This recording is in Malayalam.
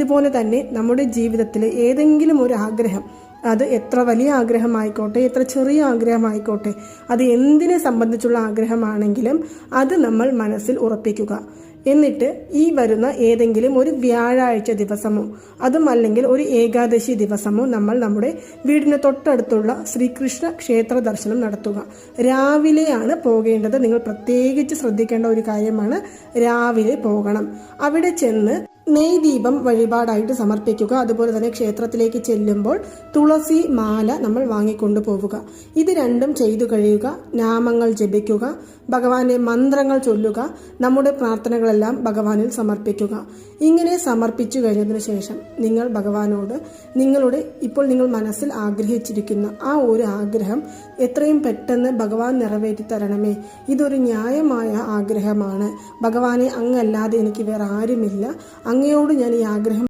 ഇതുപോലെ തന്നെ നമ്മുടെ ജീവിതത്തിൽ ഏതെങ്കിലും ഒരു ആഗ്രഹം അത് എത്ര വലിയ ആഗ്രഹമായിക്കോട്ടെ എത്ര ചെറിയ ആഗ്രഹമായിക്കോട്ടെ അത് എന്തിനെ സംബന്ധിച്ചുള്ള ആഗ്രഹമാണെങ്കിലും അത് നമ്മൾ മനസ്സിൽ ഉറപ്പിക്കുക. എന്നിട്ട് ഈ വരുന്ന ഏതെങ്കിലും ഒരു വ്യാഴാഴ്ച ദിവസമോ അതും അല്ലെങ്കിൽ ഒരു ഏകാദശി ദിവസമോ നമ്മൾ നമ്മുടെ വീടിന് തൊട്ടടുത്തുള്ള ശ്രീകൃഷ്ണ ക്ഷേത്ര ദർശനം നടത്തുക. രാവിലെയാണ് പോകേണ്ടത്. നിങ്ങൾ പ്രത്യേകിച്ച് ശ്രദ്ധിക്കേണ്ട ഒരു കാര്യമാണ് രാവിലെ പോകണം. അവിടെ ചെന്ന് നെയ് ദീപം വഴിപാടായിട്ട് സമർപ്പിക്കുക. അതുപോലെ തന്നെ ക്ഷേത്രത്തിലേക്ക് ചെല്ലുമ്പോൾ തുളസി മാല നമ്മൾ വാങ്ങിക്കൊണ്ടു പോവുക ഇത് രണ്ടും ചെയ്തു കഴിയുക. നാമങ്ങൾ ജപിക്കുക. ഭഗവാന്റെ മന്ത്രങ്ങൾ ചൊല്ലുക. നമ്മുടെ പ്രാർത്ഥനകളെല്ലാം ഭഗവാനിൽ സമർപ്പിക്കുക. ഇങ്ങനെ സമർപ്പിച്ചു കഴിഞ്ഞതിന് ശേഷം നിങ്ങൾ ഭഗവാനോട് നിങ്ങളുടെ ഇപ്പോൾ നിങ്ങൾ മനസ്സിൽ ആഗ്രഹിച്ചിരിക്കുന്ന ആ ഒരു ആഗ്രഹം എത്രയും പെട്ടെന്ന് ഭഗവാൻ നിറവേറ്റി തരണമേ. ഇതൊരു ന്യായമായ ആഗ്രഹമാണ്. ഭഗവാനെ അങ്ങല്ലാതെ എനിക്ക് വേറെ ആരുമില്ല. അങ്ങയോട് ഞാൻ ഈ ആഗ്രഹം